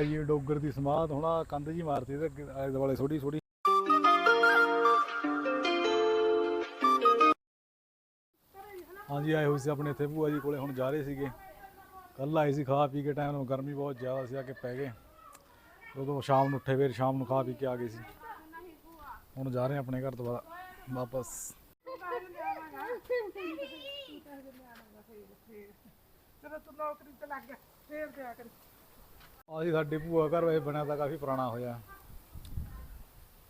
ਆਹ ਜੀ ਡੋਗਰ ਦੀ ਸਮਾਧ ਹੁਣ ਆਹ ਕੰਧ ਜੀ ਮਾਰਤੀ ਤੇ ਆਲੇ ਦੁਆਲੇ ਥੋੜੀ ਥੋੜੀ ਹਾਂਜੀ, ਆਏ ਹੋਏ ਸੀ ਆਪਣੇ ਇੱਥੇ ਭੂਆ ਜੀ ਕੋਲੇ, ਹੁਣ ਜਾ ਰਹੇ ਸੀਗੇ। ਕੱਲ ਆਏ ਸੀ ਖਾ ਪੀ ਕੇ ਟਾਈਮ ਨੂੰ ਗਰਮੀ ਬਹੁਤ ਜ਼ਿਆਦਾ ਸੀ, ਆ ਕੇ ਪੈ ਗਏ। ਉਦੋਂ ਸ਼ਾਮ ਨੂੰ ਉੱਠੇ, ਫਿਰ ਸ਼ਾਮ ਨੂੰ ਖਾ ਪੀ ਕੇ ਆ ਗਏ ਸੀ। ਹੁਣ ਜਾ ਰਹੇ ਆਪਣੇ ਘਰ ਦੁਬਾਰਾ, ਵਾਪਸ। ਜਦੋਂ ਤੂੰ ਨੌਕਰੀ ਤੇ ਲੱਗ ਗਿਆ, ਫੇਰ ਦਿਆ ਕਰੀ। ਆਹ ਸਾਡੀ ਭੂਆ ਘਰ ਵੇ ਬਣਿਆ ਤਾਂ ਕਾਫੀ ਪੁਰਾਣਾ ਹੋਇਆ।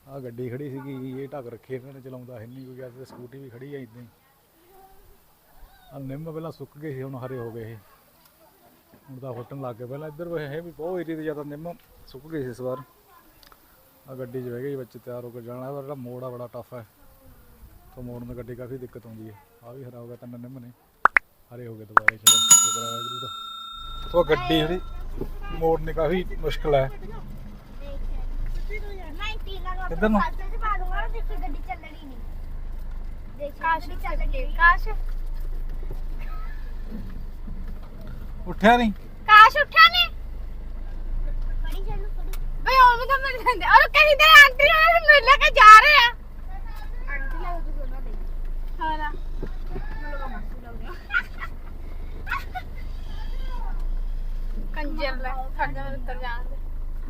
ਆ ਗੱਡੀ ਖੜੀ ਸੀਗੀ, ਇਹ ਢੱਕ ਰੱਖੀ ਇਹਨਾਂ ਨੇ, ਚਲਾਉਂਦਾ ਹੈ ਨਹੀਂ ਕੋਈ ਗਿਆ ਤੇ ਸਕੂਟੀ ਵੀ ਖੜੀ ਆ ਇਦਾਂ ਹੀ। ਆ ਨਿੰਮ ਪਹਿਲਾਂ ਸੁੱਕ ਗਏ ਸੀ, ਹੁਣ ਹਰੇ ਹੋ ਗਏ ਇਹ। ਹੁਣ ਤਾਂ ਫੁੱਟਣ ਲੱਗ ਗਏ। ਪਹਿਲਾਂ ਇੱਧਰ ਵੇ ਹੈ ਵੀ ਬਹੁਤ ਏਰੀਆ ਤੇ ਜ਼ਿਆਦਾ ਨਿੰਮ ਸੁੱਕ ਗਏ ਸੀ ਇਸ ਵਾਰ। ਆ ਗੱਡੀ 'ਚ ਬਹਿ ਗਏ ਬੱਚੇ ਤਿਆਰ ਹੋ ਕੇ ਜਾਣਾ ਇਹਦਾ ਜਿਹੜਾ ਮੋੜ ਆ ਬੜਾ ਟਫ ਹੈ ਤੋਂ ਮੋੜ ਨੂੰ ਗੱਡੀ ਕਾਫੀ ਦਿੱਕਤ ਆਉਂਦੀ ਹੈ ਆ ਵੀ ਹਰਾ ਹੋ ਗਿਆ ਤਿੰਨ ਨਿੰਮ ਨੇ। ਹਰੇ ਹੋ ਗਏ ਦੁਬਾਰਾ, ਚਲੋ, ਸ਼ੁਕਰ ਹੈ ਵਾਹਿਗੁਰੂ ਦਾ। ਉਹ ਗੱਡੀ ਜਿਹੜੀ ਮੋੜਨੀ ਕਾਫੀ ਮੁਸ਼ਕਲ ਹੈ। ਇੱਧਰ ਨੂੰ। ਗੱਡੀ ਚੱਲਣੀ ਨਹੀਂ ਦੇਖ ਕਾਸ਼ ਚੱਲਣੀ ਕਾਸ਼ ਉੱਠਿਆ ਨਹੀਂ। ਕਾਸ਼ ਉੱਠਿਆ ਨਹੀਂ। ਫੜੀ ਚੱਲੂ ਫੜੀ ਬਈ ਉਹ ਵੀ ਤਾਂ ਮਿਲ ਜਾਂਦੇ ਔਰ ਕहीं ਦੇ ਆਂਟੀ ਨਾਲ ਮਿਲ ਲੈ ਕੇ ਜਾ ਰਹੇ ਆ। ਆਂਟੀ ਨਾਲ ਤੂੰ ਸੋਨਾ ਦੇ ਹਾਂ ਕੰਜਰ ਲੈ ਖੜ ਜਾ ਉੱਤਰ ਜਾਣ ਦੇ।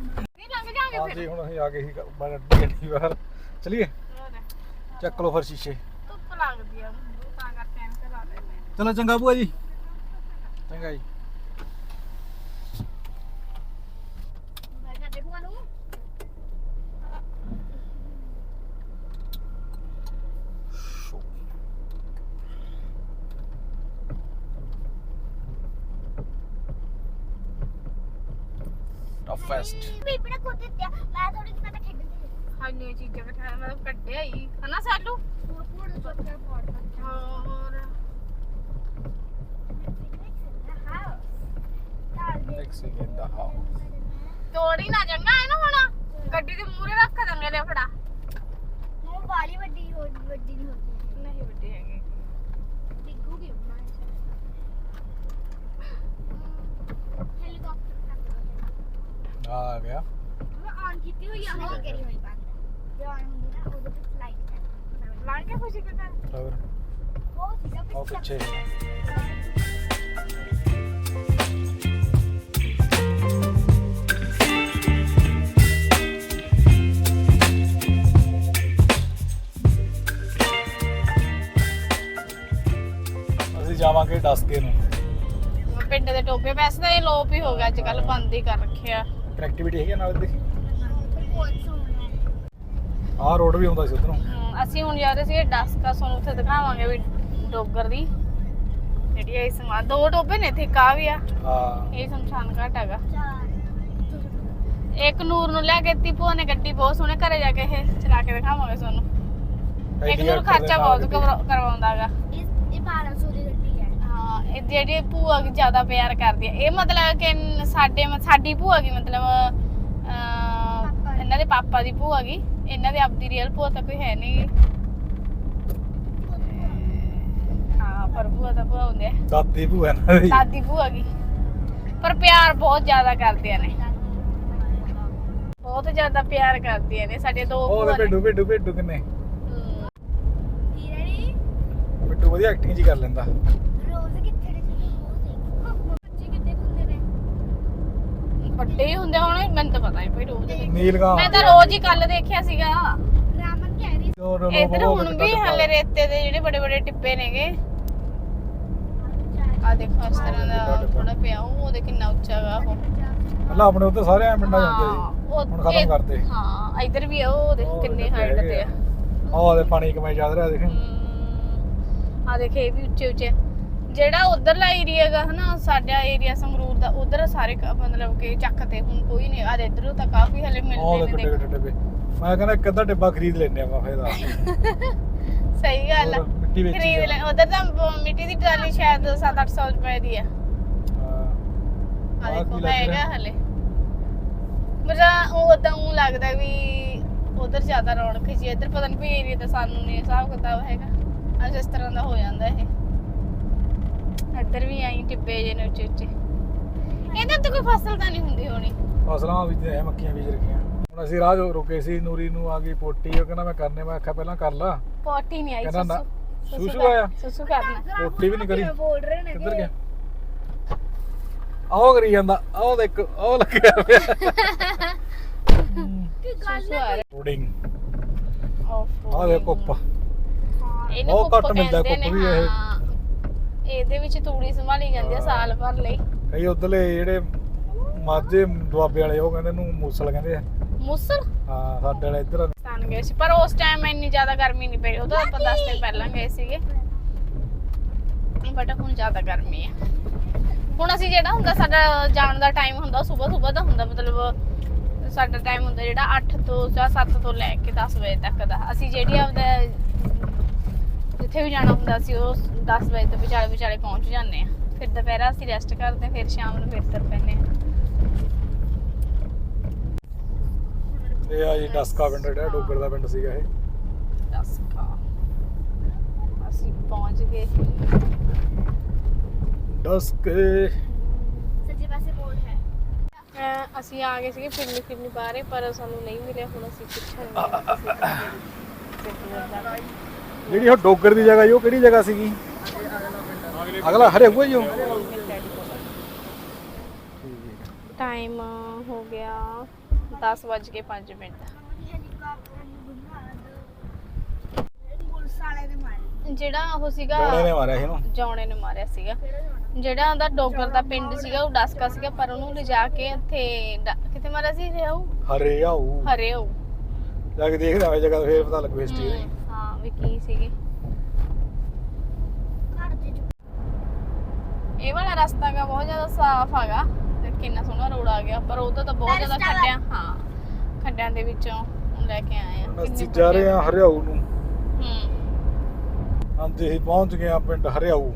ਨਹੀਂ ਲੰਘ ਜਾਾਂਗੇ ਹਾਂਜੀ ਹੁਣ ਅਸੀਂ ਆ ਗਏ ਸੀ ਬਾਹਰ ਗੱਡੀ ਬਾਹਰ। ਚਲਿਏ? ਚੱਕ ਲਓ ਫਿਰ ਸ਼ੀਸ਼ੇ। ਧੁੱਪ ਲੱਗਦੀ ਆ ਤਾਂ ਕਰਕੇ ਐਨਕ ਲਾ ਲੈਂਦੇ ਆ। ਚਲੋ ਚੰਗਾ ਭੂਆ ਜੀ। ਚੰਗਾ ਜੀ ਮੈਂ ਕਿਹਾ ਦੇਖੂਗਾ ਨੂੰ ਟਫੈਸਟ ਬੀਬੀ ਨੇ ਖੁਦ ਦਿੱਤਿਆ ਮੈਂ ਥੋੜੀ ਮੈਂ ਤਾਂ ਖੇਡਦੀ ਹਾਂ ਨੇ ਚੀਜ਼ਾਂ ਬਿਠਾਇਆ ਮੈਂ ਕੱਢਿਆ ਹੀ। ਹਨਾ ਸਾਲੂ? ਹੋਰ ਹੋਰ ਸੋਚਿਆ ਪੌੜ ਹੋਰ? ਟੈਕਸੀ ਇਨ ਦਾ। ਹਾਊਸ ਤੋੜੀ ਨਾ ਚੰਗਾ ਇਹਨੂੰ ਹੁਣ। ਗੱਡੀ ਦੇ ਮੂਹਰੇ ਰੱਖ ਦਾਂਗੇ ਲੈ ਫੜਾ। ਮੂੰਹ ਵਾਲੀ ਵੱਡੀ ਹੋ ਵੱਡੀ ਨਹੀਂ ਹੁੰਦੀ। ਨਹੀਂ ਵੱਡੀ ਹੈਗੀ। ਡਿੱਗੂਗੀ ਹੈਲੀਕਾਪਟਰ ਆ ਗਿਆ। ਆਨ ਕੀਤੀ ਹੋਈ ਆ ਨਹੀਂ ਕਰੀ ਹੋਈ ਬੰਦ। ਜੇ ਆਨ ਹੁੰਦੀ ਨਾ ਉਹਦੇ ਤੇ ਫਲਾਈਟ ਕਰ ਲਾਂ ਕੇ ਖੁਸ਼ੀ ਕਰ ਹੋਰ? ਉਹ ਸੀਗਾ ਉਹ ਪਿੱਛੇ। ਅਸੀਂ ਜਾਵਾਂਗੇ ਡਸਕੇ ਨੂੰ। ਪਿੰਡ ਦੇ ਟੋਪੇ ਵੈਸੇ ਤਾਂ ਇਹ ਲੋਪ ਹੀ ਹੋ ਗਿਆ ਅੱਜ ਕੱਲ ਬੰਦ ਹੀ ਕਰ ਰੱਖਿਆ ਕਨੈਕਟੀਵਿਟੀ ਹੈਗੀ ਆ ਨਾਲ ਦੇਖੀ ਆਹ ਰੋਡ ਵੀ ਆਉਂਦਾ ਸੀ ਉਧਰੋਂ। ਹਮ, ਅਸੀਂ ਹੁਣ ਜਾ ਰਹੇ ਸੀਗੇ ਡਸਕਾ ਸਾਨੂੰ ਉੱਥੇ ਦਿਖਾਵਾਂਗੇ ਵੀ ਡੋਗਰ ਦੀ ਜਿਹੜੀ ਇਹ ਸਮਾਨ। ਦੋ ਟੋਪੇ ਨੇ ਇੱਥੇ ਆ ਵੀ ਆ। ਹਾਂ। ਇਹ ਸ਼ਮਸ਼ਾਨ ਘਾਟ ਹੈਗਾ। ਇੱਕ ਨੂਰ ਨੂੰ ਲੈ ਕੇ ਟੀਪੂ ਨੇ ਗੱਡੀ ਬਹੁਤ ਸੋਹਣੇ ਘਰੇ ਜਾ ਕੇ ਇਹ ਚਲਾ ਕੇ ਦਿਖਾਵਾਂਗੇ ਤੁਹਾਨੂੰ। ਇੱਕ ਨੂਰ ਖਰਚਾ ਬਹੁਤ ਕਰਵਾ- ਕਰਵਾਉਂਦਾਗਾ ਇਹ 1200 ਦੀ ਗੱਡੀ ਹੈ ਹਾਂ ਇਹ ਜਿਹੜੀ ਭੂਆ ਕੀ ਜ਼ਿਆਦਾ ਪਿਆਰ ਕਰਦੀ ਹੈ ਇਹ ਮਤਲਬ ਕਿ ਸਾਡੇ ਸਾਡੀ ਭੂਆ ਕੀ ਮਤਲਬ ਅਹ, ਇਹਨਾਂ ਦੇ ਪਾਪਾ ਦੀ ਭੂਆ ਕੀ ਇਹਨਾਂ ਦੇ ਆਪਦੀ ਰੀਅਲ ਭੂਆ ਤਾਂ ਕੋਈ ਹੈ ਨਹੀਂ। ਹਾਂ ਪਰ ਭੂਆ ਤਾਂ ਭੂਆ ਹੁੰਦੇ ਆ। ਦਾਦੀ ਭੂਆ ਇਹਨਾਂ ਦੀ। ਦਾਦੀ ਭੂਆ ਕੀ ਪਰ ਪਿਆਰ ਬਹੁਤ ਜ਼ਿਆਦਾ ਕਰਦੀਆਂ ਨੇ। ਬਹੁਤ ਜ਼ਿਆਦਾ ਪਿਆਰ ਕਰਦੀਆਂ ਨੇ ਸਾਡੇ ਦੋ ਉਹ ਭੂਆ ਤੇ ਨੇ। ਭੇਡੂ ਭੇਡੂ ਭੇਡੂ ਕਿੰਨੇ ਹਮ, ਭੇਡੂ ਵਧੀਆ ਐਕਟਿੰਗ ਜੀ ਕਰ ਲੈਂਦਾ ਰੋਜ਼ ਕਿੱਥੇ ਦੇ ਸੀ ਬੱਚੇ ਕਿੱਥੇ ਹੁੰਦੇ ਨੇ ਵੱਡੇ ਹੁੰਦੇ ਹੋਣੇ ਮੈਨੂੰ ਤਾਂ ਪਤਾ ਨਹੀਂ ਭਾਈ ਰੋਜ਼ ਨੀਲਗਾ ਮੈਂ ਤਾਂ ਰੋਜ਼ ਹੀ ਕੱਲ ਦੇਖਿਆ ਸੀਗਾ। ਰਾਮਨ ਕਹਿ ਰਹੀ ਇੱਧਰ ਹੁਣ ਵੀ ਹਲੇ ਰੇਤੇ ਦੇ ਜਿਹੜੇ ਬੜੇ ਬੜੇ ਟਿੱਪੇ ਨੇਗੇ। ਆ ਦੇਖੋ ਇਸ ਤਰ੍ਹਾਂ ਦਾ ਥੋੜਾ ਪਿਆ ਉਹ ਉਹਦੇ ਕਿੰਨਾ ਉੱਚਾ ਗਾ ਉਹ। ਪਹਿਲਾਂ ਆਪਣੇ ਉੱਤੇ ਸਾਰੇ ਐ ਪਿੰਡਾਂ ਜਾਂਦੇ ਹੁਣ ਖਤਮ ਇਹ- ਕਰਤੇ। ਹਾਂ ਇੱਧਰ ਵੀ ਆ ਉਹ ਦੇਖ ਉਹ ਕਿੰਨੇ ਹਾਈਟ ਹੈਗੇ ਤੇ ਆ। ਆਹ ਉਹਦੇ ਪਾਣੀ ਕਿਵੇਂ ਚੱਲ ਰਿਹਾ ਦੇਖ। ਆ ਦੇਖ ਇਹ ਵੀ ਉੱਚੇ ਉੱਚੇ ਜਿਹੜਾ ਉਧਰਲਾ ਏਰੀਆ ਹੈਗਾ ਹਨਾ ਸਾਡਾ ਏਰੀਆ ਸੰਗਰੂਰ ਦਾ ਉਧਰ ਸਾਰੇ ਕ- ਮਤਲਬ ਕਿ ਚੱਕ ਤੇ ਹੁਣ ਕੋਈ ਨਹੀਂ ਆ ਇਧਰੋਂ ਤਾਂ ਕਾਫੀ ਹਲੇ ਆਹ ਮਿਲਦੇ ਨੇ ਮੈਂ ਕਹਿੰਦਾ ਇੱਕ ਅੱਧਾ ਡੱਬਾ ਖਰੀਦ ਲੈਣੇ ਆਪਾਂ ਫਾਇਦਾ ਸਹੀ ਗੱਲ ਆ। ਹੋਰ ਮਿੱਟੀ ਵੇਚੀ ਖਰੀਦ ਲੈ ਉਧਰ ਤਾਂ ਬ- ਮਿੱਟੀ ਦੀ ਟਰਾਲੀ ਸ਼ਾਇਦ 7-800 ਰੁਪਏ ਦੀ ਆ। ਆ ਆਹ ਦੇਖੋ ਕੀ ਲੱਗ ਹੈਗਾ ਰਿਹਾ? ਹਲੇ। ਮਜ਼ਾ ਉਹ ਤਾਂ ਉਹ ਲੱਗਦਾ ਵੀ ਉਧਰ ਜ਼ਿਆਦਾ ਰੌਣਕ ਜੀ ਇੱਧਰ ਪਤਾ ਨਹੀਂ ਕੋਈ ਏਰੀਆ ਤਾਂ ਸਾਨੂੰ ਨਹੀਂ ਹਿਸਾਬ ਕਿਤਾਬ ਹੈਗਾ। ਅੱਜ ਇਸ ਤਰ੍ਹਾਂ ਦਾ ਹੋ ਜਾਂਦਾ ਇਹ। ਇੱਧਰ ਵੀ ਆਈ ਟਿੱਬੇ ਜੇ ਨੇ ਉੱਚੇ ਉੱਚੇ। ਇਹਦੇ ਉੱਤੇ ਕੋਈ ਫਸਲ ਤਾਂ ਨਹੀਂ ਹੁੰਦੀ ਹੋਣੀ। ਫਸਲਾਂ ਵੀ ਤੇ ਮੱਕੀਆਂ ਬੀਜ ਰੱਖੀਆਂ ਹੁਣ ਅਸੀਂ ਰਾਹ 'ਚ ਰੁਕੇ ਸੀ ਨੂਰੀ ਨੂੰ ਆ ਗਈ ਪੋਟੀ ਉਹ ਕਹਿੰਦਾ ਮੈਂ ਕਰਨੇ ਮੈਂ ਆਖਿਆ ਪਹਿਲਾਂ ਕਰ ਲਾ। ਪੋਟੀ ਨਹੀਂ ਆਈ ਕਹਿੰਦਾ ਨਾ ਸੁਸੂ ਸੁਸੂ ਆਇਆ ਸੁਸੂ ਕਰਨਾ। ਪੋਟੀ ਵੀ ਨਹੀਂ ਕਰੀ। ਬੋਲ ਰਹੇ ਨੇ ਕਿੱਧਰ ਗਿਆ? ਆਹ ਕਰੀ ਜਾਂਦਾ। ਆਹ ਦੇਖ ਆਹ ਲੱਗਿਆ ਪਿਆ। ਆ ਰਿਹਾ। ਪੁਡਿੰਗ ਆਫ ਆਹ ਦੇਖ ਕੁੱਪ। ਇਹਨੂੰ ਕੁੱਪ ਘੱਟ ਮਿਲਦਾ ਕੁੱਪ ਨੇ, ਵੀ ਇਹ। ਇਹਦੇ ਵਿੱਚ ਤੂੜੀ ਸੰਭਾਲੀ ਜਾਂਦੀ ਆ ਸਾਲ ਭਰ ਲਈ। ਕਈ ਉਧਰਲੇ ਜਿਹੜੇ ਮਾਝੇ ਦੁਆਬੇ ਵਾਲੇ ਉਹ ਕਹਿੰਦੇ ਇਹਨੂੰ ਮੂਸਲ ਕਹਿੰਦੇ ਆ। ਮੁਸਲ? ਹਾਂ ਸਾਡੇ ਵਾਲੇ ਇੱਧਰ ਸਤਾਨ ਗਏ ਸੀ ਪਰ ਉਸ ਟਾਈਮ ਇੰਨੀ ਜ਼ਿਆਦਾ ਗਰਮੀ ਨਹੀਂ ਪਈ। ਉਦੋਂ ਆਪਾਂ 10 ਦਿਨ ਪਹਿਲਾਂ ਗਏ ਸੀਗੇ। ਬਟ ਹੁਣ ਜ਼ਿਆਦਾ ਗਰਮੀ ਹੈ ਹੁਣ ਅਸੀਂ ਜਿਹੜਾ ਹੁੰਦਾ ਸਾਡਾ ਜਾਣ ਦਾ ਟਾਈਮ ਹੁੰਦਾ ਸਵੇਰ ਸਵੇਰ ਦਾ ਹੁੰਦਾ ਮਤਲਬ ਸਾਡਾ ਟਾਈਮ ਹੁੰਦਾ ਜਿਹੜਾ 8 ਤੋਂ ਜਾਂ 7 ਤੋਂ ਲੈ ਕੇ 10 ਵਜੇ ਤੱਕ ਦਾ। ਅਸੀਂ ਜਿਹੜੀ ਜਿੱਥੇ ਵੀ ਜਾਣਾ ਹੁੰਦਾ ਸੀ ਉਹ 10 ਵਜੇ ਤੋਂ ਵਿਚਾਲੇ ਵਿਚਾਲੇ ਪਹੁੰਚ ਜਾਂਦੇ ਆ ਫਿਰ ਦੁਪਹਿਰਾ ਅਸੀਂ ਰੈਸਟ ਕਰਦੇ ਫਿਰ ਸ਼ਾਮ ਨੂੰ ਫਿਰ ਤੁਰ ਪੈਂਦੇ ਹਾਂ। ਇਹ ਆ ਜੀ ਡਸਕਾ ਪਿੰਡ ਜਿਹੜਾ ਡੋਗਰ ਦਾ ਪਿੰਡ ਸੀਗਾ ਇਹ। ਦਸ ਕਾ ਅਸੀਂ ਪਹੁੰਚ ਗਏ ਸੀ। ਡਸਕੇ ਸੱਜੇ ਪਾਸੇ ਬੋਰਡ ਹੈ। ਅਹ ਅਸੀਂ ਆ ਗਏ ਸੀਗੇ ਫਿਰਨੀ ਫਿਰਨੀ ਬਾਰੇ ਪਰ ਸਾਨੂੰ ਨਹੀਂ ਮਿਲਿਆ ਹੁਣ ਅਸੀਂ ਪੁੱਛਾਂਗੇ ਜਿਹੜੀ ਉਹ ਡੋਗਰ ਦੀ ਜਗ੍ਹਾ ਜੀ ਉਹ ਕਿਹੜੀ ਜਗ੍ਹਾ ਸੀਗੀ? ਅਗਲਾ ਹਰੇ ਹੋਇਆ ਜੀ ਉਹ? ਟਾਈਮ ਹੋ ਗਿਆ 10 ਵੱਜ ਕੇ 5 ਮਿੰਟ। ਹੈਲੀਕਾਪਟਰ ਨੂੰ ਬਣਾ ਦੋ ਪੁਲਿਸ ਵਾਲੇ ਨੇ ਮਾਰੀ ਜਿਹੜਾ ਉਹ ਸੀਗਾ ਜੋੜੇ ਨੇ ਮਾਰਿਆ ਸੀ ਇਹਨੂੰ ਜੌਣੇ ਨੇ ਮਾਰਿਆ ਸੀਗਾ। ਜਿਹੜਾ ਉਹਦਾ ਡੋਗਰ ਦਾ ਪਿੰਡ ਸੀਗਾ ਉਹ ਡਸਕਾ ਸੀਗਾ ਪਰ ਉਹਨੂੰ ਲਿਜਾ ਕੇ ਇੱਥੇ ਡ- ਕਿੱਥੇ ਮਾਰਿਆ ਸੀ? ਇਹ ਉਹ ਹਰੇ ਆਉ ਹਰੇ ਉਹ ਜਾ ਕੇ ਦੇਖਦੇ ਆਵੇ ਜਗ੍ਹਾ ਫੇਰ ਪਤਾ ਲੱਗੂ ਹਿਸਟਰੀ ਦੀ। ਵੀ ਕੀ ਸੀਗੇ? ਘਰ ਦੇ ਚ ਇਹ ਵਾਲਾ ਰਸਤਾ ਗਾ ਬਹੁਤ ਜ਼ਿਆਦਾ ਸਾਫ਼ ਹੈਗਾ ਤੇ ਕਿੰਨਾ ਸੋਹਣਾ ਰੋਡ ਆ ਗਿਆ ਪਰ ਉਹ ਤਾਂ ਤਾਂ ਬਹੁਤ ਜ਼ਿਆਦਾ। ਖੱਡਿਆਂ ਹਾਂ ਖੱਡਿਆਂ ਦੇ ਵਿੱਚੋਂ ਲੈ ਕੇ ਆਏ ਆ। ਅਸੀਂ ਜਾ ਰਹੇ ਹਾਂ ਹਰਿਆਊ ਨੂੰ। ਹੂੰ। ਹਾਂਜੀ ਅਸੀਂ ਪਹੁੰਚ ਗਏ ਹਾਂ ਪਿੰਡ ਹਰਿਆਊ।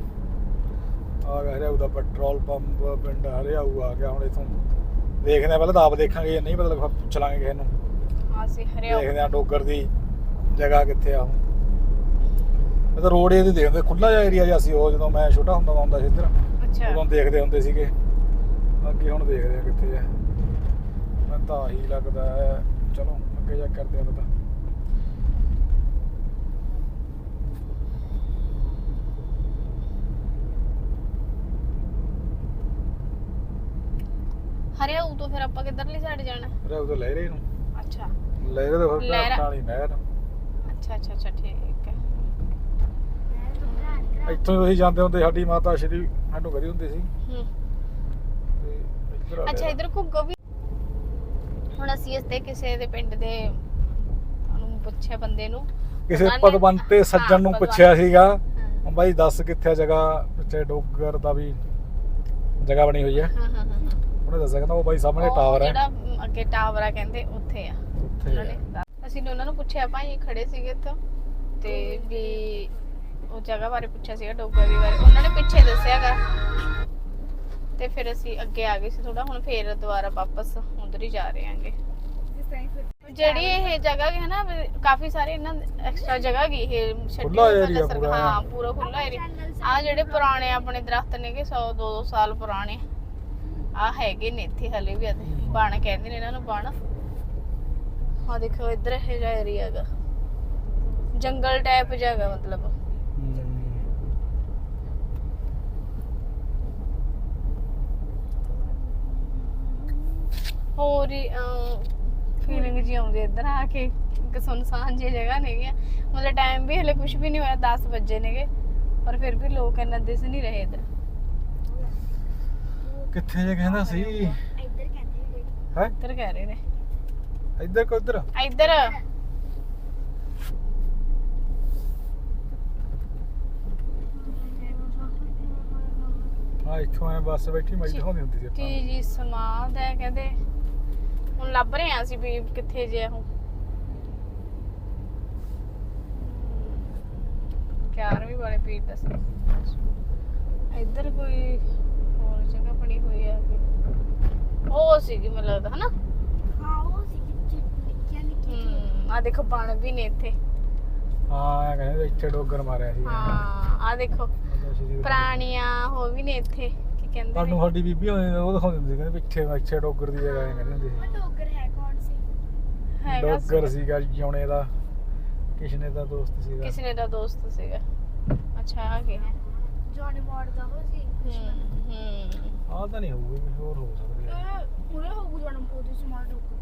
ਆ ਗਿਆ ਹਰਿਆਊ ਦਾ ਪੈਟਰੋਲ ਪੰਪ ਪਿੰਡ ਹਰਿਆਊ ਆ ਗਿਆ ਹੁਣ ਇਥੋਂ ਦੇਖਦੇ ਆ ਪਹਿਲਾਂ ਤਾਂ ਆਪ ਦੇਖਾਂਗੇ ਜੇ ਨਹੀਂ ਮਤਲਬ ਪੁੱਛ ਲਾਂਗੇ ਕਿਸੇ ਨੂੰ। ਹਾਂ ਸੀ ਹਰਿਆ ਦੇਖਦੇ ਆ ਡੋਗਰ ਦੀ ਜਗ੍ਹਾ ਕਿੱਥੇ ਆ ਉਹ ਤਾਂ ਰੋਡ ਇਹਦੇ ਦੇਖਦੇ ਖੁੱਲਾ ਜਿਹਾ ਏਰੀਆ ਜਿਹਾ ਸੀ ਉਹ ਜਦੋਂ ਮੈਂ ਛੋਟਾ ਹੁੰਦਾ ਹੁੰਦਾ ਸੀ ਇੱਧਰ। ਅੱਛਾ। ਉਦੋਂ ਦੇਖਦੇ ਹੁੰਦੇ ਸੀਗੇ। ਅੱਗੇ ਹੁਣ ਦੇਖਦੇ ਆ ਕਿੱਥੇ ਆ। ਮੈਂ ਤਾਂ ਆਹੀ ਲੱਗਦਾ ਹੈ। ਚਲੋ ਅੱਗੇ ਜਾ ਕਰਦੇ ਆ ਪਤਾ। ਹਰਿਆ ਉਹ ਤੋਂ ਫਿਰ ਆਪਾਂ ਕਿੱਧਰਲੀ ਸਾਈਡ ਜਾਣਾ? ਹਰਿਆਊ ਤੋਂ ਲਹਿਰੇ ਨੂੰ। ਅੱਛਾ। ਲਹਿਰੇ ਤੋਂ ਫਿਰ ਲਹਿਰਾ। ਕਾਲੀ ਨਹਿਰ। ਅੱਛਾ ਅੱਛਾ ਅੱਛਾ ਠੀਕ ਹੈ। ਇੱਥੋਂ ਤੁਸੀਂ ਜਾਂਦੇ ਹੁੰਦੇ ਸਾਡੀ ਮਾਤਾ ਸ਼੍ਰੀ ਸਾਨੂੰ ਕਰੀ ਹੁੰਦੀ ਸੀ। ਹੂੰ। ਤੇ ਇੱਧਰ ਆ ਅੱਛਾ। ਇਧਰ ਘੁੱਗੋ ਵੀ। ਹੁਣ ਅਸੀਂ ਇਸ ਤੇ ਕਿਸੇ ਦੇ ਪਿੰਡ ਦੇ ਨੂੰ ਪੁੱਛਿਆ ਬੰਦੇ ਨੂੰ। ਕਿਸੇ ਉਹਨਾਂ ਨੇ- ਭਗਵੰਤ ਤੇ ਸੱਜਣ ਨੂੰ ਹਾਂ, ਪੁੱਛਿਆ ਸੀਗਾ ਹਾਂ। ਬਾਈ ਦੱਸ ਕਿੱਥੇ ਆ ਜਗ੍ਹਾ ਪਿੱਛੇ ਡੋਗਰ ਦਾ ਵੀ ਜਗ੍ਹਾ ਬਣੀ ਹੋਈ ਹੈ। ਹਾਂ ਹਾਂ ਹਾਂ ਉਹਨੇ ਦੱਸਿਆ ਕਹਿੰਦਾ ਉਹ ਬਾਈ ਸਾਹਮਣੇ ਉਹ ਟਾਵਰ ਹੈ। ਜਿਹੜਾ ਮ, ਅੱਗੇ ਟਾਵਰ ਆ ਕਹਿੰਦੇ ਉੱਥੇ ਆ। ਉੱਥੇ ਉਹਨਾਂ ਨੇ ਹੈ। ਦੱਸ- ਅਸੀਂ ਨੇ ਉਹਨਾਂ ਨੂੰ ਪੁੱਛਿਆ ਭਾਈ ਖੜੇ ਸੀਗੇ ਇੱਥੋਂ। ਤੇ ਵੀ ਉਹ ਜਗ੍ਹਾ ਬਾਰੇ ਪੁੱਛਿਆ ਸੀਗਾ ਡੋਗਰ ਦੀ ਬਾਰੇ। ਉਹਨਾਂ ਨੇ ਪਿੱਛੇ ਦੱਸਿਆਗਾ ਤੇ ਫਿਰ ਅਸੀਂ ਅੱਗੇ ਆ ਗਏ ਸੀ ਥੋੜਾ ਹੁਣ ਫੇਰ ਦੁਬਾਰਾ ਵਾਪਸ ਉਧਰ ਹੀ ਜਾ ਰਹੇ ਆਂਗੇ। ਜਿਹੜੀ ਇਹ ਜਗ੍ਹਾ ਹੈ ਨਾ ਵੀ ਕਾਫੀ ਸਾਰੇ ਇਹਨਾਂ ਐਕਸਟਰਾ ਜਗ੍ਹਾ ਗਈ ਇਹ ਛੱਡੀ ਖੁੱਲਾ ਪੂਰਾ। ਹਾਂ ਪੂਰਾ ਖੁੱਲਾ ਏਰੀਆ ਆ ਜਿਹੜੇ ਪੁਰਾਣੇ ਆਪਣੇ ਦਰਖਤ ਨੇਗੇ 100 200 ਸਾਲ ਪੁਰਾਣੇ। ਆ ਹੈਗੇ ਨੇ ਇੱਥੇ ਹਲੇ ਵੀ ਇਹਦੇ ਬਣ ਕਹਿੰਦੇ ਨੇ ਇਹਨਾਂ ਨੂੰ ਬਣ। ਹਾਂ ਦੇਖੋ ਇੱਧਰ ਇਹ ਏਰੀਆ ਹੈਗਾ। ਜੰਗਲ ਟਾਈਪ ਜਿਹਾ ਹੈਗਾ ਮਤਲਬ। ਹੋਰ ਫੀਲਿੰਗ ਜੀ ਆਉਂਦੀ ਇੱਧਰ ਆ ਕੇ। ਇੱਕ ਸੁਨਸਾਨ ਜਿਹੀ ਜਗ੍ਹਾ ਨੇਗੀਆਂ ਮਤਲਬ ਟਾਈਮ ਵੀ ਹਲੇ ਕੁਝ ਵੀ ਨਹੀਂ ਹੋਇਆ 10 ਵਜੇ ਨੇਗੇ। ਪਰ ਫਿਰ ਵੀ ਲੋਕ ਇੰਨਾ ਦਿਸ ਨਹੀਂ ਰਹੇ ਇੱਧਰ। ਕਿੱਥੇ ਜੇ ਕਹਿੰਦਾ ਸੀ? ਇੱਧਰ ਕਹਿੰਦੇ ਹੈ? ਇੱਧਰ ਕਹਿ ਰਹੇ ਨੇ। ਇੱਧਰ ਕੋ ਇੱਧਰ ਇੱਧਰ। ਹਾਂ ਇੱਥੋਂ ਐ ਬੱਸ ਬੈਠੀ ਮੈਂ ਦਿਖਾਉਂਦੀ ਹੁੰਦੀ ਸੀ ਆਪਾਂ ਜੀ ਜੀ ਸਮਾਦ ਹੈ ਕਹਿੰਦੇ ਹੁਣ ਲੱਭ ਰਹੇ ਆ ਅਸੀਂ ਵੀ ਕਿੱਥੇ ਜੇ ਉਹ। 11ਵੀਂ ਵਾਲੇ ਪੀਰ ਦੱਸ ਇੱਧਰ ਕੋਈ ਹੋਰ ਜਗ੍ਹਾ ਬਣੀ ਹੋਈ ਹੈ ਕਿ ਉਹ ਸੀਗੀ ਮੈਨੂੰ ਲੱਗਦਾ ਹਨਾ? ਹਾਂ ਉਹ ਸੀ ਕਿ ਨਿੱਕੀਆਂ ਨਿੱਕੀਆਂ ਆ ਦੇਖੋ ਬਣ ਵੀ ਨੇ ਇੱਥੇ। ਹਾਂ ਕਹਿੰਦੇ ਇੱਥੇ ਡੋਗਰ ਮਾਰਿਆ ਸੀ। ਹਾਂ ਆ ਦੇਖੋ। ਦਾ। ਪੁਰਾਣੀਆਂ ਹੋ ਵੀ ਨੇ ਇੱਥੇ ਕਿ ਕਹਿੰਦੇ ਸਾਨੂੰ ਨੇ ਸਾਡੀ ਬੀਬੀ ਹੋਏ ਉਹ ਦਿਖਾਉਂਦੇ ਹੁੰਦੇ ਸੀ ਕਹਿੰਦੇ ਪਿੱਛੇ ਪਿੱਛੇ ਡੋਗਰ ਦੀ ਜਗ੍ਹਾ ਹੈ ਕਹਿੰਦੇ ਹੁੰਦੇ ਸੀ। ਡੋਗਰ ਹੈ ਕੌਣ ਸੀ? ਹੈਗਾ ਡੋਗਰ ਸੀ। ਸੀਗਾ ਜੌਣੇ ਦਾ ਕਿਸ਼ਨੇ ਦਾ ਦੋਸਤ ਸੀਗਾ। ਕਿਸੇ ਨੇ ਦਾ ਦੋਸਤ ਸੀਗਾ? ਅੱਛਾ ਆ ਗਿਆ ਜੌਨੀ ਮੋੜ ਦਾ ਉਹ ਸੀ ਹੂੰ ਹੂੰ। ਆਹ ਤਾਂ ਨਹੀਂ ਹੋਊਗਾ ਕੁਝ ਹੋਰ ਹੋ ਸਕਦਾ। ਹੈ ਇਹ ਉਰੇ ਹੋਊ ਜੌਨੀ ਮੋੜ ਦੀ ਸਮਾਲ ਡੋਗਰ।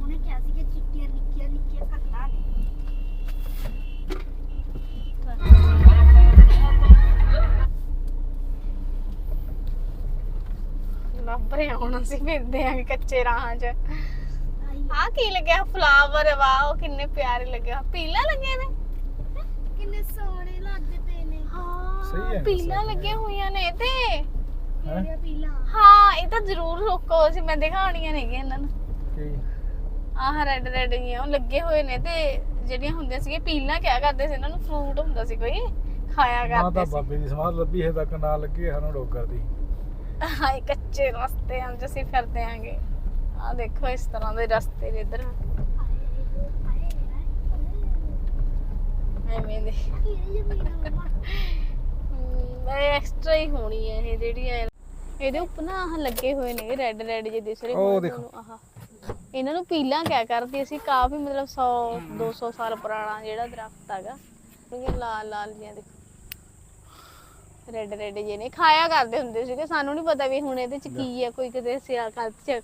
ਉਹਨੇ ਕਿਹਾ ਸੀ ਕਿ ਚਿੱਟੀਆਂ ਨਿੱਕੀਆਂ ਨਿੱਕੀਆਂ ਕੱਟਾਂ ਨੇ। ਲੱਭ ਰਹੇ ਹੁਣ ਅਸੀਂ ਫਿਰਦੇ ਆਂ ਕੱਚੇ ਰਾਹਾਂ 'ਚ। ਆ। ਕੀ ਲੱਗਿਆ? ਫਲਾਵਰ ਵਾਓ ਕਿੰਨੇ ਪਿਆਰੇ ਲੱਗਿਆ। ਪੀਲਾ ਲੱਗੇ ਨੇ? ਕਿੰਨੇ ਸੋਹਣੇ ਲੱਗਦੇ ਪਏ ਨੇ। ਸਹੀ ਹੈ, ਪੀਲਾ ਸਹੀ ਹੈ। ਲੱਗੀਆਂ ਹੋਈਆਂ ਨੇ ਤੇ। ਕਿਹੜੀਆਂ ਪੀਲਾ? ਹਾਂ ਇਹ ਤਾਂ ਜ਼ਰੂਰ ਰੋਕੋ ਸੀ ਮੈਂ ਦਿਖਾਉਣੀਆਂ ਨੇਗੀਆਂ ਇਹਨਾਂ ਨੂੰ। ਆਹ ਰੈੱਡ ਰੈੱਡ ਜੀਆਂ ਉਹ ਲੱਗੇ ਹੋਏ ਨੇ ਤੇ ਜਿਹੜੀਆਂ ਹੁੰਦੀਆਂ ਸੀਗੀਆਂ ਪੀਲਾਂ ਕਿਆ ਕਰਦੇ ਸੀ ਇਹਨਾਂ ਨੂੰ? ਫਰੂਟ ਹੁੰਦਾ ਸੀ ਕੋਈ ਖਾਇਆ ਕਰਦੇ ਤਾਂ ਸੀ। ਬਾਬੇ ਦੀ ਸਮਾਧ ਲੱਭੀ ਹੈ ਤੱਕ ਨਾ ਲੱਗੀ ਸਾਨੂੰ ਡੋਗਰ ਦੀ। ਹਾਏ ਕੱਚੇ ਰਸਤਿਆਂ 'ਚ ਅਸੀਂ ਫਿਰਦੇ ਆਂਗੇ। ਆ ਦੇਖੋ ਇਸ ਤਰ੍ਹਾਂ ਦੇ ਰਸਤੇ ਨੇ ਇੱਧਰ। ਐਵੇਂ ਦੇ। ਆ ਹਮ, ਇਹ ਐਕਸਟਰਾ ਹੀ ਹੋਣੀ ਹੈ ਇਹ ਜਿਹੜੀ ਹੈ ਇਹਦੇ ਉੱਪਰ ਨਾ ਆਹ ਲੱਗੇ ਹੋਏ ਨੇ ਰੈੱਡ ਰੈੱਡ ਜਿਹੇ ਦਿਸ ਰਹੇ ਉਹ ਹੋਣ ਦੇਖੋ। ਤੁਹਾਨੂੰ ਆਹ। ਇਹਨਾਂ ਨੂੰ ਪੀਲਾਂ ਕਿਆ ਕਰਦੀ? ਸੀ ਕਾਫੀ ਮਤਲਬ 100 200 ਸਾਲ ਪੁਰਾਣਾ ਜਿਹੜਾ ਦਰਖਤ ਹੈਗਾ ਕਿਉਂਕਿ ਲਾਲ ਲਾਲ ਜਿਹਾ ਦੇਖੋ ਰੈੱਡ ਰੈੱਡ ਜਿਹੇ ਨੇ ਖਾਇਆ ਕਰਦੇ ਹੁੰਦੇ ਸੀਗੇ। ਸਾਨੂੰ ਨਹੀਂ ਪਤਾ ਵੀ ਹੁਣ ਇਹਦੇ ਚ ਕੀ ਹੈ ਕੋਈ ਕਿਤੇ ਸਿਆ ਕੱਲ ਚ।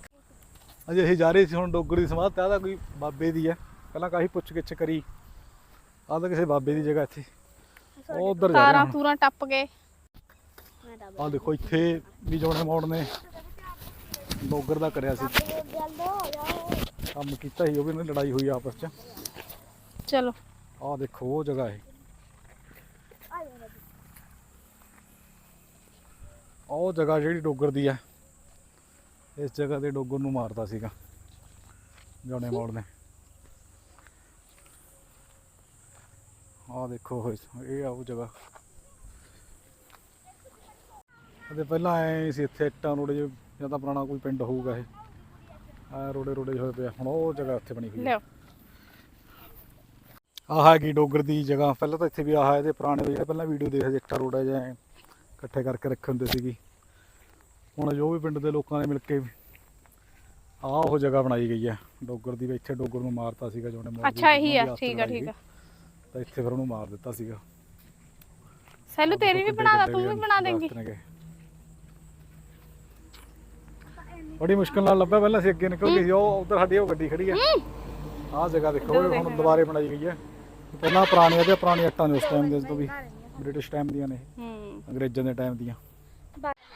ਅਜੇ ਅਸੀਂ ਜਾ ਰਹੇ ਸੀ ਹੁਣ ਡੋਗਰ ਦੀ ਸਮਾਧ ਤੇ ਆਹ ਤਾਂ ਕੋਈ ਬਾਬੇ ਦੀ ਹੈ। ਪਹਿਲਾਂ ਕਾਫੀ ਪੁੱਛ ਗਿੱਛ ਕਰੀ। ਆਹ ਤਾਂ ਕਿਸੇ ਬਾਬੇ ਦੀ ਜਗ੍ਹਾ ਇੱਥੇ। ਉਧਰ ਜਾ ਤਾਰਾਂ ਰਹੇ ਤੂਰਾਂ ਟੱਪ ਕੇ ਆ ਦੇਖੋ ਇੱਥੇ ਵੀ ਜੋਣੇ ਮੋੜ ਨੇ ਡੋਗਰ ਦਾ ਕਰਿਆ ਸੀ। ਕੰਮ ਕੀਤਾ ਸੀ ਉਹ ਵੀ ਇਹਨਾਂ ਦੀ ਲੜਾਈ ਹੋਈ ਆਪਸ ਚ। ਚਲੋ। ਆਹ ਦੇਖੋ ਉਹ ਜਗ੍ਹਾ ਹੈ ਆ ਉਹ ਜਗ੍ਹਾ ਜਿਹੜੀ ਡੋਗਰ ਦੀ ਹੈ ਇਸ ਜਗ੍ਹਾ ਤੇ ਡੋਗਰ ਨੂੰ ਮਾਰਦਾ ਸੀਗਾ ਜੋਣੇ ਮੋੜ ਨੇ। ਆਹ ਦੇਖੋ ਇਹ- ਆ ਉਹ ਜਗ੍ਹਾ। ਅਤੇ ਪਹਿਲਾਂ ਐ ਸੀ ਇੱਥੇ ਇੱਟਾਂ ਰੋੜੇ ਜਿਹੇ ਜਾਂ ਤਾਂ ਪੁਰਾਣਾ ਕੋਈ ਪਿੰਡ ਹੋਊਗਾ ਇਹ। ਆ ਰੋੜੇ ਰੋੜੇ ਹੋਏ ਪਏ ਆ। ਹੁਣ ਉਹ ਜਗ੍ਹਾ ਉੱਥੇ ਬਣੀ ਹੋਈ ਹੈ ਲਿਓ ਆਹ ਹੈਗੀ ਡੋਗਰ ਦੀ ਜਗ੍ਹਾ। ਪਹਿਲਾਂ ਤਾਂ ਇੱਥੇ ਵੀ ਆਹ ਇਹਦੇ ਪੁਰਾਣੇ ਜਿਹੜੇ ਪਹਿਲਾਂ ਵੀਡੀਓ ਦੇਖਦੇ ਇੱਟਾਂ ਰੋੜਾ ਐਂ ਇਕੱਠੇ ਕਰਕੇ ਰੱਖੇ ਹੁੰਦੇ ਸੀਗੀ। ਹੁਣ ਜੋ ਵੀ ਪਿੰਡ ਦੇ ਲੋਕਾਂ ਨੇ ਮਿਲ ਕੇ ਆਹ ਉਹ ਜਗ੍ਹਾ ਬਣਾਈ ਗਈ ਹੈ ਡੋਗਰ ਦੀ ਵੀ ਇੱਥੇ ਡੋਗਰ ਨੂੰ ਮਾਰਤਾ ਸੀਗਾ ਮੋੜ ਦੀ ਅੱਛਾ ਇਹੀ ਆਸਤ ਠੀਕ ਲੜਾਈ ਠੀਕ ਗਈ, ਤਾਂ ਇੱਥੇ ਫਿਰ ਉਹਨੂੰ ਮਾਰ ਦਿੱਤਾ ਸੀਗਾ। ਸੈਲੂ ਤੇਰੀ ਵੀ ਬਣਾ ਦਾ ਤੂੰ ਵੀ ਬਣਾ ਦੇਂਗੀ ਦਰਖਤ ਨੇਗੇ। ਬੜੀ ਮੁਸ਼ਕਲ ਨਾਲ ਲੱਭਿਆ ਪਹਿਲਾਂ ਅਸੀਂ ਅੱਗੇ ਨਿਕਲ ਗਏ ਸੀ ਉਹ ਉਧਰ ਸਾਡੀ ਉਹ ਗੱਡੀ ਖੜੀ ਹੈ। ਆਹ ਜਗ੍ਹਾ ਦੇਖੋ ਇਹ ਹੁਣ ਦੁਬਾਰੇ ਬਣਾਈ ਗਈ ਹੈ। ਪਹਿਲਾਂ ਪੁਰਾਣੀਆਂ ਤੇ ਪੁਰਾਣੀਆਂ ਇੱਟਾਂ ਨੇ ਉਸ ਟਾਈਮ ਦੇ ਤੋਂ ਵੀ ਬ੍ਰਿਟਿਸ਼ ਟਾਈਮ ਦੀਆਂ ਨੇ ਇਹ, ਅੰਗਰੇਜ਼ਾਂ ਦੇ ਟਾਈਮ ਦੀਆਂ।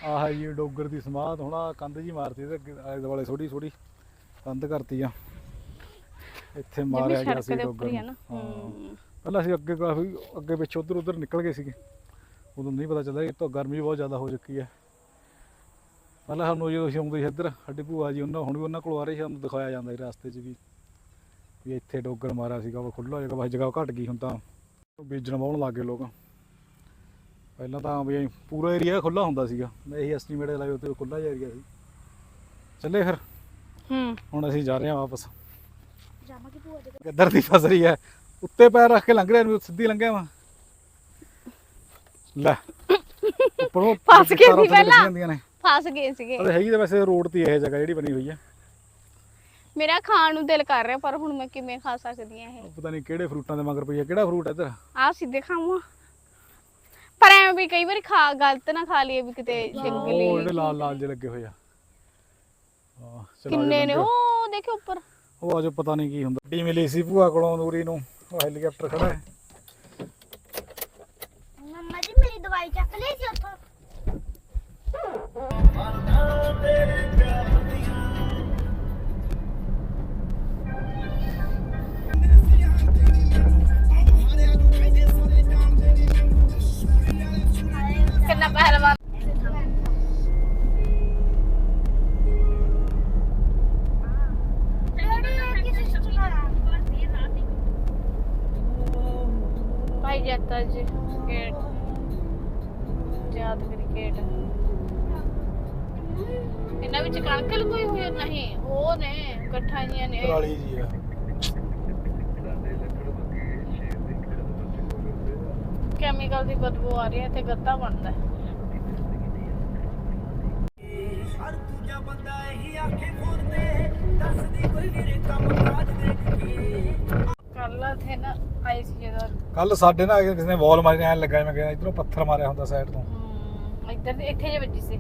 ਆਹ ਜੀ ਡੋਗਰ ਦੀ ਸਮਾਧ ਹੁਣ ਆਹ ਕੰਧ ਜੀ ਮਾਰਤੀ ਤੇ ਅੱਗੇ ਆਲੇ ਦੁਆਲੇ ਥੋੜੀ ਥੋੜੀ ਕੰਧ ਕਰਤੀ ਆ। ਇੱਥੇ ਮਾਰਿਆ ਗਿਆ ਸੀ ਦੇ ਡੋਗਰ ਆ ਪਹਿਲਾਂ ਅਸੀਂ ਅੱਗੇ ਕਾਫੀ ਅੱਗੇ ਪਿੱਛੇ ਉਧਰ ਉਧਰ ਨਿਕਲ ਗਏ ਸੀਗੇ। ਉਦੋਂ ਨਹੀਂ ਪਤਾ ਚੱਲਿਆ ਇਹ ਤਾਂ ਗਰਮੀ ਬਹੁਤ ਜ਼ਿਆਦਾ ਹੋ ਚੁੱਕੀ ਹੈ। ਪਹਿਲਾਂ ਸਾਨੂੰ ਜਦੋਂ ਅਸੀਂ ਆਉਂਦੇ ਸੀ ਇੱਧਰ ਸਾਡੀ ਭੂਆ ਜੀ ਉਹਨਾਂ ਹੁਣ ਵੀ ਉਹਨਾਂ ਕੋਲ ਆ ਰਹੇ ਸੀ ਸਾਨੂੰ ਦਿਖਾਇਆ ਜਾਂਦਾ ਸੀ ਰਸਤੇ 'ਚ ਵੀ ਵੀ ਇੱਥੇ ਡੋਗਰ ਮਾਰਿਆ ਸੀਗਾ ਉਹ ਖੁੱਲਾ ਜਗ੍ਹਾ ਬਸ ਜਗ੍ਹਾ ਘਟ ਗਈ ਹੁਣ ਤਾਂ ਬੀਜਣ ਵਾਉਣ ਲੱਗ ਗਏ ਲੋਕ। ਪਹਿਲਾਂ ਤਾਂ ਵੀ ਪੂਰਾ ਏਰੀਆ ਖੁੱਲਾ ਹੁੰਦਾ ਸੀਗਾ ਮੈਂ ਇਹੀ ਐਸਟੀਮੇਟ ਲਾਇਆ ਉੱਤੇ ਖੁੱਲਾ ਜਿਹਾ ਏਰੀਆ ਸੀ। ਚੱਲੇ ਫਿਰ। ਹੂੰ। ਹੁਣ ਅਸੀਂ ਜਾ ਰਹੇ ਹਾਂ ਵਾਪਸ। ਜਾਮਾ ਕੀ ਭੂਆ ਦੇ ਕਿੱਧਰ ਦੀ ਫਸ ਰਹੀ ਹੈ? ਉੱਤੇ ਪੈਰ ਰੱਖ ਕੇ ਲੰਘ ਰਿਹਾ ਨੂੰ ਸਿੱਧੀ ਲੰਘਿਆ ਵਾ। ਲੈ। ਉੱਪਰੋਂ ਫਸ ਤਾਰਾਂ ਸੀ ਪਹਿਲਾਂ। ਫਸ ਗਏ ਸੀਗੇ। ਅਰੇ ਹੈਗੀ ਤਾਂ ਵੈਸੇ ਰੋਡ ਤੇ ਇਹ ਜਗ੍ਹਾ ਜਿਹੜੀ ਬਣੀ ਹੋਈ ਹੈ ਮੇਰਾ ਖਾਣ ਨੂੰ ਦਿਲ ਕਰ ਰਿਹਾ ਪਰ ਹੁਣ ਮੈਂ ਕਿਵੇਂ ਖਾ ਸਕਦੀ ਆ ਇਹ? ਉਹ ਪਤਾ ਨਹੀਂ ਕਿਹੜੇ ਫਰੂਟਾਂ ਦੇ ਮਗਰ ਪਈ ਹੈ ਕਿਹੜਾ ਫਰੂਟ ਹੈ ਇੱਧਰ? ਆ ਸਿੱਧੇ ਖਾਵਾਂ। ਪਰ ਐਵੇਂ ਵੀ ਕਈ ਵਾਰੀ ਖਾ ਗਲਤ ਨਾ ਖਾ ਲਈਏ ਵੀ ਕਿਤੇ ਉਹ ਜੰਗਲੀ ਜਿਹੜੇ ਲਾਲ ਲਾਲ ਜਿਹੇ ਲੱਗੇ ਹੋਏ ਆ। ਹਾਂ ਚਲੋ ਕਿੰਨੇ ਨੇ? ਉਹ ਦੇਖੋ ਉੱਪਰ। ਉਹ ਅਜੇ ਪਤਾ ਨਹੀਂ ਕੀ ਹੁੰਦਾ। ਗੱਡੀ ਮਿਲੀ ਸੀ ਭੂਆ ਕੋਲੋਂ ਨੂਰੀ ਨੂੰ। ਉਹ ਹੈਲੀਕਾਪਟਰ ਖੜਾ ਹੈ। ਮੰਮਾ ਜੀ ਮੇਰੀ ਦਵਾਈ ਚੱਕ ਲਈ ਸੀ ਉੱਥੋਂ। Oh, my God. ਦੀ ਬਦਬੂ ਆ ਰਹੀ ਹੈ ਇੱਥੇ ਗੱਤਾ ਬਣਦਾ ਹੈ। ਹਰ ਦੂਜਾ ਬੰਦਾ ਇਹੀ ਆਖੇ ਫੋਨ ਤੇ ਦੱਸਦੀ ਕੋਈ ਵੀਰੇ ਕੰਮ ਕਾਜ ਦੇਖ ਕੇ। ਕੱਲ ਇੱਥੇ ਨਾ ਆਈ ਸੀ ਜਦੋਂ ਕੱਲ ਸਾਡੇ ਨਾਲ ਕਿਸੇ ਨੇ ਵਾਲ ਮਾਰੀ ਐ ਲੱਗਾ ਮੈਂ ਕਿਹਾ ਇਧਰੋਂ ਪੱਥਰ ਮਾਰਿਆ ਹੁੰਦਾ ਸਾਈਡ ਤੋਂ। ਹਮ, ਇੱਧਰ ਦੀ- ਇੱਥੇ ਜੇ ਵੱਜੀ ਸੀ।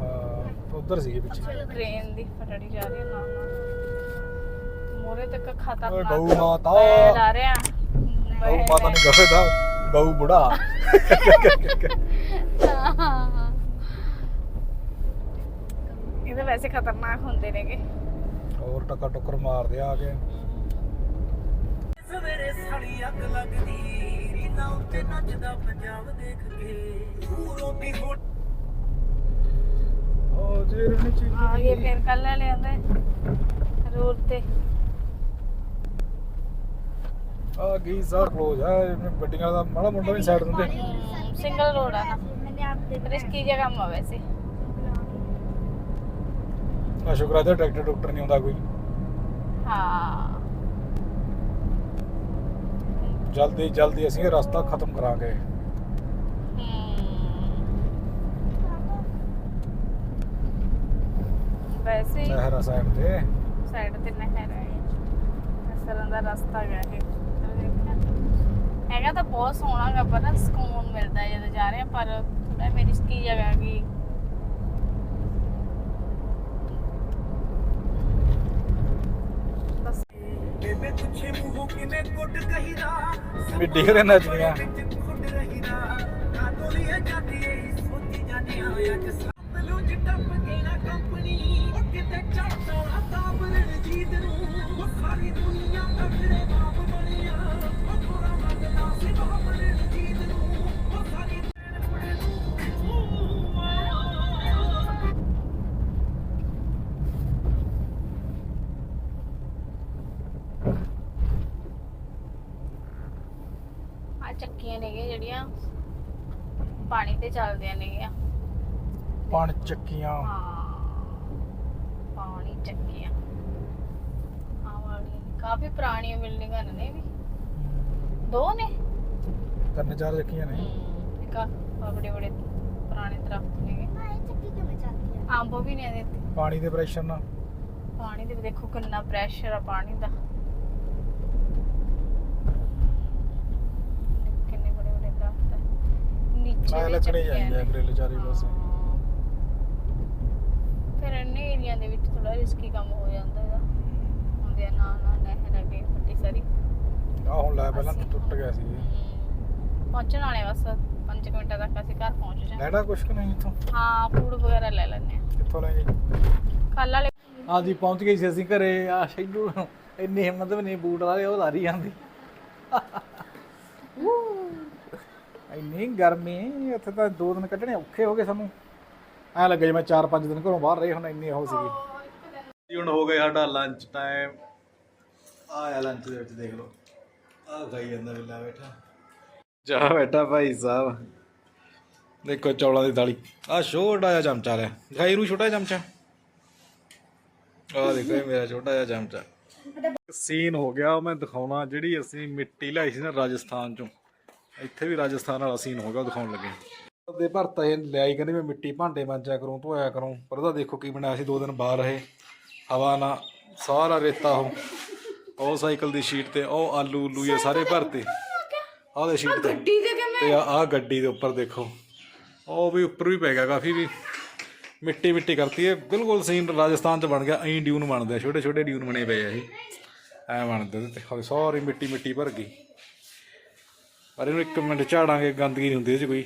ਅਹ ਉਧਰ ਸੀਗੇ ਪਿੱਛੇ। ਟ੍ਰੇਨ ਦੀ ਫਟੜੀ ਜਾ ਰਹੀ ਹੈ ਨਾ ਮੋਰੇ ਤੱਕ ਖਤਰਨਾਕ ਓਏ ਗਊ ਮਾਤਾ। ਪੈਰ ਆ ਰਿਹਾ। ਗਊ ਮਾਤਾ ਨੇ ਗਫੇ ਦਾ ਗਊ ਬੁੜਾ। ਇਹ ਤਾਂ ਵੈਸੇ ਖਤਰਨਾਕ ਹੁੰਦੇ ਨੇਗੇ। ਹੋਰ ਟੱਕਾ ਟੁੱਕਰ ਮਾਰਦੇ ਆ ਕੇ। ਸਵੇਰੇ ਸਾਲੀ ਅੱਗ ਲੱਗਦੀ ਰੀਨਾ ਉੱਤੇ ਨੱਚਦਾ ਪੰਜਾਬ ਦੇਖ ਕੇ। ਪੂਰੋਂ ਦੀ ਹੋ ਜੇ ਰਣੀ ਆ ਗਏ ਫਿਰ ਕੱਲ ਲੈ ਆਂਦੇ ਰੋਡ ਤੇ। ਆ ਗਈ ਸਰ ਕਲੋਜ਼ ਹੈ ਇਹਨੇ ਗੱਡੀਆਂ ਦਾ ਮਾੜਾ ਮੁੰਡਾ ਵੀ ਸਾਈਡ ਦਿੰਦੇ ਸਿੰਗਲ ਰੋਡ ਆ ਨਾ मैंने आप देखा ਰਿਸਕੀ ਜਗ੍ਹਾ ਮਾ ਵੈਸੇ ਆ ਸ਼ੁਕਰ ਹੈ ਤੇ ਟਰੈਕਟਰ ਟਰੂਕਟਰ ਨਹੀਂ ਆਉਂਦਾ ਕੋਈ ਹਾਂ ਜਲਦੀ ਜਲਦੀ ਅਸੀਂ ਇਹ ਰਸਤਾ ਖਤਮ ਕਰਾਂਗੇ ਹਮ। ਵੈਸੇ ਹੀ ਸਹਿਰਾ ਸਾਈਡ ਤੇ ਸਾਈਡ ਤੇ ਨਹਿਰ ਹੈ ਇਸ ਤਰ੍ਹਾਂ ਦਾ ਰਸਤਾ ਗਿਆ ਇਹ ਚਲੋ ਦੇਖਿਆ। ਹੈਗਾ ਤਾਂ ਬਹੁਤ ਸੋਹਣਾ ਗਾ ਪਰ ਨਾ ਸਕੂਨ ਮਿਲਦਾ ਜਦੋਂ ਜਾ ਰਹੇ ਹਾਂ ਪਰ ਥੋੜਾ ਮੇਰੀ ਸਕੀ ਜਗ੍ਹਾ ਕੀ ਬੇਬੇ ਪੁੱਛੇ ਮੂੰਹੋਂ ਕਿਵੇਂ ਗੁੱਡ ਕਹੀਦਾ? ਵੀ ਡਿੱਗਦੇ ਨੱਚਦੀਆਂ ਵਿੱਚ ਖੁੱਡ ਪਾਣੀ ਤੇ ਚੱਲਦੇ ਨੇਗੀਆਂ। ਪਾਣੀ ਚੱਕੀਆਂ। ਪਾਣੀ ਚੱਕੀਆਂ। ਆ ਕਾਫੀ ਪੁਰਾਣੀਆਂ ਬਿਲਡਿੰਗਾਂ ਨੇ ਵੀ? ਦੋ ਨੇ? ਤਿੰਨ ਚਾਰ ਚੱਕੀਆਂ ਨੇ। ਇੱਕ ਆ ਬੜੇ ਬੜੇ ਪੁਰਾਣੇ ਦਰਖਤ ਨੇਗੇ ਹਾਂ ਇਹ ਚੱਕੀ ਕਿਵੇਂ ਚੱਲਦੀ ਆ? ਅੰਬ ਵੀ ਨੇ ਇਹਦੇ ਪਾਣੀ ਦੇ ਪ੍ਰੈਸ਼ਰ ਨਾਲ। ਪਾਣੀ ਦੇ ਦੇਖੋ ਕਿੰਨਾ ਪ੍ਰੈਸ਼ਰ ਆ ਪਾਣੀ ਦਾ। ਨੀਚੇ ਆ ਵੀ ਲੱਕੜੇ ਜਾਂਦੇ ਆ ਨੇ। ਗ੍ਰਿਲ ਚਾਰੇ ਪਾਸੇ। ਫਿਰ ਇੰਨੇ ਏਰੀਆ ਦੇ ਵਿੱਚ ਥੋੜਾ ਰਿਸਕੀ ਕੰਮ ਹੋ ਜਾਂਦਾ ਇਹਦਾ ਹੁੰਦੇ ਆ ਨਾਲ ਨਾਲ ਨਹਿਰ ਅਗੇ ਵੱਡੀ ਸਾਰੀ। ਆ ਹੁਣ ਲੈ ਪਹਿਲਾਂ ਟੁੱਟ ਗਿਆ ਸੀ। ਪਹੁੰਚਣ ਵਾਲੇ ਬਸ 5 ਮਿੰਟਾਂ ਤੱਕ ਅਸੀਂ ਘਰ ਪਹੁੰਚ ਜਾਵਾਂਗੇ। ਲੈਣਾ ਕੁਛ ਕਿ ਨਹੀਂ ਇੱਥੋਂ? ਹਾਂ ਫੂਡ ਵਗੈਰਾ ਲੈ ਲੈਣੇ ਆ ਕਿੱਥੋਂ ਲੈ ਜੀ ਕੱਲ ਵਾਲੇ ਹਾਂ ਜੀ ਪਹੁੰਚ ਗਏ ਸੀ ਅਸੀਂ ਘਰੇ। ਆ ਸ਼ੈਡੂ ਇੰਨੀ ਹਿੰਮਤ ਵੀ ਨਹੀਂ ਬੂਟ ਵਾਲੇ ਉਹ ਲਾਰੀ ਜਾਂਦੀ। ਇੰਨੀ ਗਰਮੀ, ਇੱਥੇ ਤਾਂ ਦੋ ਦਿਨ ਕੱਢਣੇ ਔਖੇ ਹੋ ਗਏ ਸਾਨੂੰ। ਐ ਲੱਗੇ ਜਿਵੇਂ 4-5 ਦਿਨ ਘਰੋਂ ਬਾਹਰ ਰਹੇ ਹੁਣ ਇੰਨੀ ਉਹ ਸੀਗੀ। ਹੁਣ ਹੋ ਗਿਆ ਸਾਡਾ ਲੰਚ ਟਾਈਮ ਆਇਆ ਲੰਚ ਦੇ ਵਿੱਚ ਦੇਖ ਲਓ। ਆ ਖਾਈ ਜਾਂਦਾ ਬਿੱਲਾ ਬੈਠਾ। ਜਾ ਬੈਠਾ ਭਾਈ ਸਾਹਿਬ। ਦੇਖੋ ਚੌਲਾਂ ਦੀ ਦਾਲੀ ਆ ਛੋਟਾ ਜਿਹਾ ਚਮਚਾ ਲਿਆ ਖਾਈ ਰੂ ਛੋਟਾ ਜਿਹਾ ਚਮਚਾ? ਆ ਦੇਖੋ ਇਹ ਮੇਰਾ ਛੋਟਾ ਜਿਹਾ ਚਮਚਾ। ਸੀਨ ਹੋ ਗਿਆ, ਉਹ ਮੈਂ ਦਿਖਾਉਣਾ। ਜਿਹੜੀ ਅਸੀਂ ਮਿੱਟੀ ਲਾਈ ਸੀ ਨਾ ਰਾਜਸਥਾਨ ਚੋਂ। ਇੱਥੇ ਵੀ ਰਾਜਸਥਾਨ ਵਾਲਾ ਸੀਨ ਹੋ ਗਿਆ ਉਹ ਦਿਖਾਉਣ ਲੱਗੇ ਉਹਦੇ ਭਰਤਾ ਇਹ ਲਿਆਈ ਕਹਿੰਦੇ ਮੈਂ ਮਿੱਟੀ ਭਾਂਡੇ ਮਾਂਜਿਆ ਕਰੂੰ ਧੋਇਆ ਕਰੂੰ ਪਰ ਉਹਦਾ ਦੇਖੋ ਕੀ ਬਣਾਇਆ ਸੀ ਦੋ ਦਿਨ ਬਾਹਰ ਰਹੇ ਹਵਾ ਨਾ ਸਾਰਾ ਰੇਤਾ ਉਹ ਉਹ ਸਾਈਕਲ ਦੀ ਸ਼ੀਟ ਤੇ ਉਹ ਆਲੂ ਉਲੂ ਇਹ ਸਾਰੇ ਭਰਤੇ। ਆਹ ਦੇ ਸ਼ੀਟ ਤੇ। ਤੇ ਆ ਆਹ ਗੱਡੀ ਦੇ ਉੱਪਰ ਦੇਖੋ। ਉਹ ਵੀ ਉੱਪਰ ਵੀ ਪੈ ਗਿਆ ਕਾਫੀ ਵੀ। ਮਿੱਟੀ ਮਿੱਟੀ ਕਰਤੀ ਹੈ ਬਿਲਕੁਲ ਸੀਨ ਰਾਜਸਥਾਨ ਚ ਬਣ ਗਿਆ ਐਂ ਡਿਊਨ ਬਣਦੇ ਆ ਛੋਟੇ ਛੋਟੇ ਡਿਊਨ ਬਣੇ ਪਏ ਆ ਇਹ। ਐ ਬਣਦੇ ਤੇ ਸਾਰੀ ਮਿੱਟੀ ਮਿੱਟੀ ਭਰ ਗਈ। ਪਰ ਇਹਨੂੰ ਇੱਕ ਮਿੰਟ ਝਾੜਾਂਗੇ, ਗੰਦਗੀ ਨਹੀਂ ਹੁੰਦੀ ਇਹ ਚ ਕੋਈ।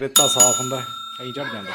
ਰੇਤਾ ਸਾਫ਼ ਹੁੰਦਾ, ਐਂ ਝੜ ਜਾਂਦਾ।